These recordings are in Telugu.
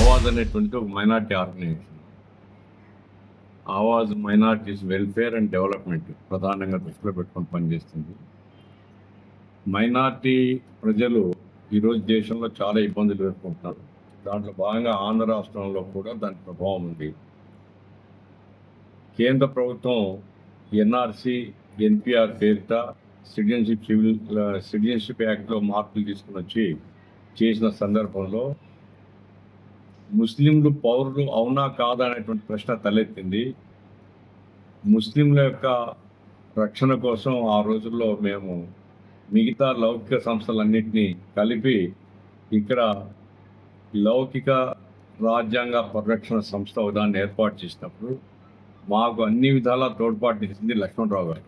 ఆవాజ్ అనేటువంటి ఒక minority organization. Awaaz minorities welfare and development ప్రధానంగా దృష్టిలో పెట్టుకొని పనిచేస్తుంది. మైనార్టీ ప్రజలు ఈరోజు దేశంలో చాలా ఇబ్బందులు ఎదుర్కొంటున్నారు. దాంట్లో భాగంగా ఆంధ్ర రాష్ట్రంలో కూడా దాని ప్రభావం ఉంది. కేంద్ర ప్రభుత్వం ఎన్ఆర్సి ఎన్పిఆర్ పేరిట సిటిజన్షిప్ సివిల్ సిటిజన్షిప్ యాక్ట్లో మార్పులు తీసుకుని వచ్చి చేసిన సందర్భంలో ముస్లింలు పౌరులు అవునా కాదా అనేటువంటి ప్రశ్న తలెత్తింది. ముస్లింల యొక్క రక్షణ కోసం ఆ రోజుల్లో మేము మిగతా లౌకిక సంస్థలన్నింటినీ కలిపి ఇక్కడ లౌకిక రాజ్యాంగ పరిరక్షణ సంస్థ దాన్ని ఏర్పాటు చేసినప్పుడు మాకు అన్ని విధాలా తోడ్పాటు ఇచ్చింది లక్ష్మణరావు గారు.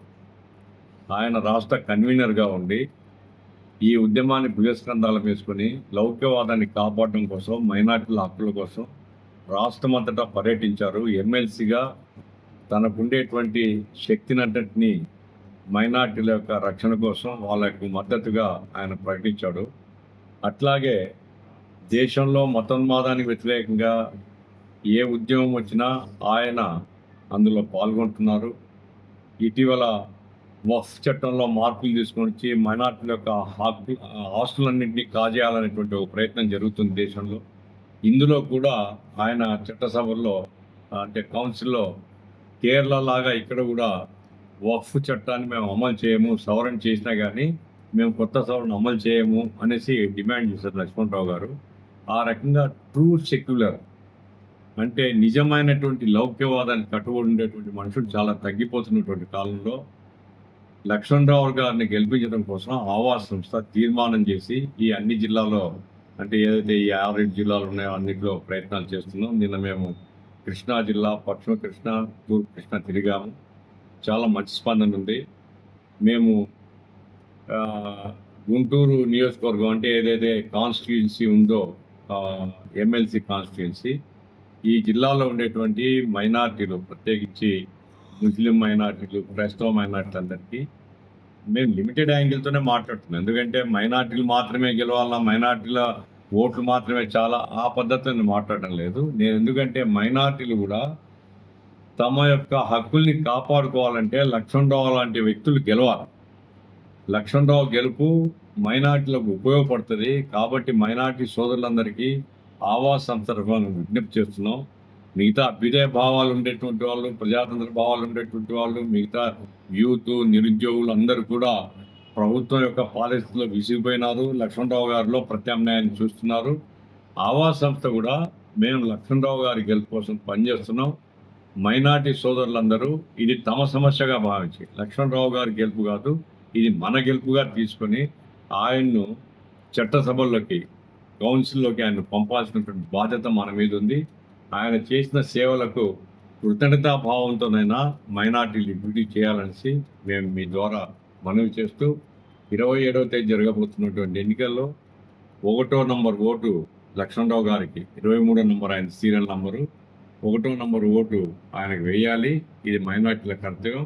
ఆయన రాష్ట్ర కన్వీనర్గా ఉండి ఈ ఉద్యమాన్ని భుజస్కంధాలు వేసుకుని లౌక్యవాదాన్ని కాపాడడం కోసం మైనార్టీల హక్కుల కోసం రాష్ట్రమంతటా పర్యటించారు. ఎమ్మెల్సీగా తనకుండేటువంటి శక్తినంతటిని మైనార్టీల యొక్క రక్షణ కోసం వాళ్ళకు మద్దతుగా ఆయన ప్రకటించాడు. అట్లాగే దేశంలో మతోన్మాదానికి వ్యతిరేకంగా ఏ ఉద్యమం వచ్చినా ఆయన అందులో పాల్గొంటున్నారు. ఇటీవల వఫ్ చట్టంలో మార్పులు తీసుకొని వచ్చి మైనార్టీల యొక్క హక్కు ఆస్తులన్నింటినీ కాజేయాలనేటువంటి ఒక ప్రయత్నం జరుగుతుంది దేశంలో. ఇందులో కూడా ఆయన చట్టసభల్లో అంటే కౌన్సిల్లో కేరళ లాగా ఇక్కడ కూడా వఫ్ చట్టాన్ని మేము అమలు చేయము సవరణ చేసినా కానీ మేము కొత్త సవరణ అమలు చేయము అనేసి డిమాండ్ చేశారు లక్ష్మణరావు గారు. ఆ రకంగా ట్రూ సెక్యులర్ అంటే నిజమైనటువంటి లౌక్యవాదానికి కట్టుబడి ఉండేటువంటి మనుషులు చాలా తగ్గిపోతున్నటువంటి కాలంలో లక్ష్మణరావు గారిని గెలిపించడం కోసం ఆవాస్ సంస్థ తీర్మానం చేసి ఈ అన్ని జిల్లాలో అంటే ఏదైతే ఈ ఆరేడు జిల్లాలు ఉన్నాయో అన్నింటిలో ప్రయత్నాలు చేస్తున్నాం. నిన్న మేము కృష్ణా జిల్లా పశ్చిమ కృష్ణా తూర్పు కృష్ణా తిరిగాము. చాలా మంచి స్పందన ఉంది. మేము గుంటూరు నియోజకవర్గం అంటే ఏదైతే కాన్స్టిట్యున్సీ ఉందో ఎమ్మెల్సీ కాన్స్టిట్యున్సీ ఈ జిల్లాలో ఉండేటువంటి మైనార్టీలు ప్రత్యేకించి ముస్లిం మైనార్టీలు క్రైస్తవ మైనార్టీలు అందరికీ మేము లిమిటెడ్ యాంగిల్తోనే మాట్లాడుతున్నాం. ఎందుకంటే మైనార్టీలు మాత్రమే గెలవాలా మైనార్టీల ఓట్లు మాత్రమే చాలా ఆ పద్ధతిని మాట్లాడడం లేదు. నేను ఎందుకంటే మైనార్టీలు కూడా తమ యొక్క హక్కుల్ని కాపాడుకోవాలంటే లక్ష్మణరావు లాంటి వ్యక్తులు గెలవాలి. లక్ష్మణరావు గెలుపు మైనార్టీలకు ఉపయోగపడుతుంది. కాబట్టి మైనార్టీ సోదరులందరికీ ఆవాస్ సందర్భంగా విజ్ఞప్తి చేస్తున్నాం. మిగతా అభ్యుదయ భావాలు ఉండేటువంటి వాళ్ళు ప్రజాతంత్ర భావాలు ఉండేటువంటి వాళ్ళు మిగతా యూత్ నిరుద్యోగులు అందరూ కూడా ప్రభుత్వం యొక్క పాలసీలో విసిగిపోయినారు. లక్ష్మణరావు గారిలో ప్రత్యామ్నాయాన్ని చూస్తున్నారు. ఆవాస్ సంస్థ కూడా మేము లక్ష్మణరావు గారి గెలుపు కోసం పనిచేస్తున్నాం. మైనార్టీ సోదరులందరూ ఇది తమ సమస్యగా భావించి లక్ష్మణరావు గారి గెలుపు కాదు ఇది మన గెలుపుగా తీసుకొని ఆయన్ను చట్టసభల్లోకి కౌన్సిల్లోకి ఆయన పంపాల్సినటువంటి బాధ్యత మన మీద ఉంది. ఆయన చేసిన సేవలకు కృతజ్ఞతాభావంతోనైనా మైనార్టీలు డ్యూటీ చేయాలనేసి మేము మీ ద్వారా మనవి చేస్తూ ఇరవై ఏడవ తేదీ జరగబోతున్నటువంటి ఎన్నికల్లో ఒకటో నంబర్ ఓటు లక్ష్మణరావు గారికి ఇరవై మూడో నంబర్ ఆయన సీరియల్ నంబరు ఒకటో నంబర్ ఓటు ఆయనకు వేయాలి. ఇది మైనార్టీల కర్తవ్యం.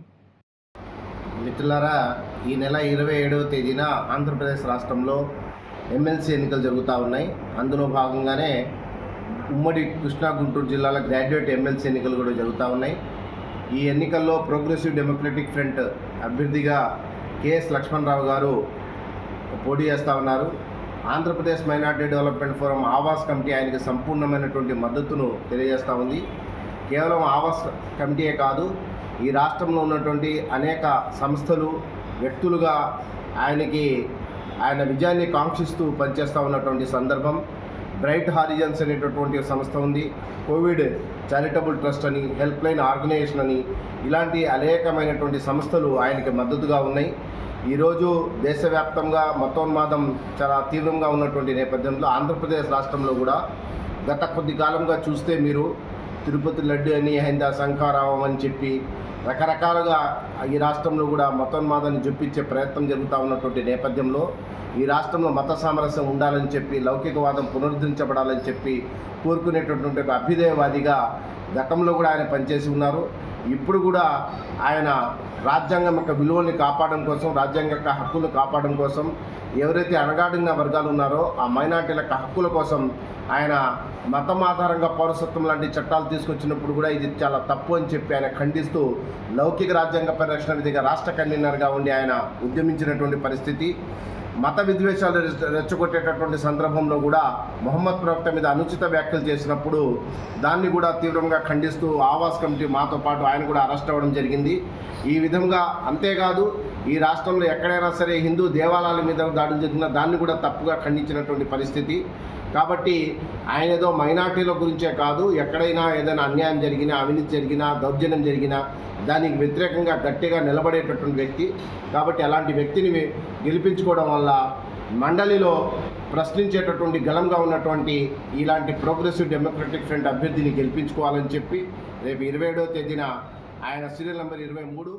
మిత్రులారా ఈ నెల ఇరవై ఏడవ తేదీన ఆంధ్రప్రదేశ్ రాష్ట్రంలో ఎమ్మెల్సీ ఎన్నికలు జరుగుతూ ఉన్నాయి. అందులో భాగంగానే ఉమ్మడి కృష్ణా గుంటూరు జిల్లాల గ్రాడ్యుయేట్ ఎమ్మెల్సీ ఎన్నికలు కూడా జరుగుతూ ఉన్నాయి. ఈ ఎన్నికల్లో ప్రోగ్రెసివ్ డెమోక్రటిక్ ఫ్రంట్ అభ్యర్థిగా కెఎస్ లక్ష్మణరావు గారు పోటీ చేస్తూ ఉన్నారు. Andhra Pradesh minority development forum Awaaz committee ఆయనకి సంపూర్ణమైనటువంటి మద్దతును తెలియజేస్తూ ఉంది. కేవలం ఆవాస్ కమిటీయే కాదు ఈ రాష్ట్రంలో ఉన్నటువంటి అనేక సంస్థలు వ్యక్తులుగా ఆయనకి ఆయన విజయాన్ని కాంక్షిస్తూ పనిచేస్తూ ఉన్నటువంటి సందర్భం. బ్రైట్ హారిజన్స్ అనేటటువంటి సంస్థ ఉంది. కోవిడ్ చారిటబుల్ ట్రస్ట్ అని హెల్ప్ లైన్ ఆర్గనైజేషన్ అని ఇలాంటి అనేకమైనటువంటి సంస్థలు ఆయనకి మద్దతుగా ఉన్నాయి. ఈరోజు దేశవ్యాప్తంగా మతోన్మాదం చాలా తీవ్రంగా ఉన్నటువంటి నేపథ్యంలో ఆంధ్రప్రదేశ్ రాష్ట్రంలో కూడా గత కొద్ది కాలంగా చూస్తే మీరు తిరుపతి లడ్డు అని హైందా శంఖారావం అని చెప్పి రకరకాలుగా ఈ రాష్ట్రంలో కూడా మతోన్మాదాన్ని జొప్పించే ప్రయత్నం జరుగుతూ ఉన్నటువంటి నేపథ్యంలో ఈ రాష్ట్రంలో మత సామరస్యం ఉండాలని చెప్పి లౌకికవాదం పునరుద్ధరించబడాలని చెప్పి కోరుకునేటటువంటి ఒక అభ్యుదయవాదిగా గతంలో కూడా ఆయన పనిచేసి ఉన్నారు. ఇప్పుడు కూడా ఆయన రాజ్యాంగం యొక్క విలువల్ని కాపాడడం కోసం రాజ్యాంగం యొక్క హక్కులు కాపాడడం కోసం ఎవరైతే అణగాడిన వర్గాలు ఉన్నారో ఆ మైనార్టీల యొక్క హక్కుల కోసం ఆయన మతం ఆధారంగా పౌరసత్వం లాంటి చట్టాలు తీసుకొచ్చినప్పుడు కూడా ఇది చాలా తప్పు అని చెప్పి ఆయన ఖండిస్తూ లౌకిక రాజ్యాంగ పరిరక్షణ విధిగా రాష్ట్ర కన్వీనర్గా ఉండి ఆయన ఉద్యమించినటువంటి పరిస్థితి. మత విద్వేషాలు రెచ్చగొట్టేటటువంటి సందర్భంలో కూడా మొహమ్మద్ ప్రవక్త మీద అనుచిత వ్యాఖ్యలు చేసినప్పుడు దాన్ని కూడా తీవ్రంగా ఖండిస్తూ ఆవాస్ కమిటీ మాతో పాటు ఆయన కూడా అరెస్ట్ అవ్వడం జరిగింది. ఈ విధంగా అంతేకాదు ఈ రాష్ట్రంలో ఎక్కడైనా సరే హిందూ దేవాలయాల మీద దాడులు జరిగిన దాన్ని కూడా తప్పుగా ఖండించినటువంటి పరిస్థితి. కాబట్టి ఆయన ఏదో మైనార్టీల గురించే కాదు ఎక్కడైనా ఏదైనా అన్యాయం జరిగినా అవినీతి జరిగినా దౌర్జన్యం జరిగినా దానికి వ్యతిరేకంగా గట్టిగా నిలబడేటటువంటి వ్యక్తి. కాబట్టి అలాంటి వ్యక్తిని గెలిపించుకోవడం వల్ల మండలిలో ప్రశ్నించేటటువంటి గలంగా ఉన్నటువంటి ఇలాంటి ప్రోగ్రెసివ్ డెమోక్రటిక్ ఫ్రంట్ అభ్యర్థిని గెలిపించుకోవాలని చెప్పి రేపు ఇరవై ఏడవ తేదీన ఆయన సీరియల్ నెంబర్ ఇరవై మూడు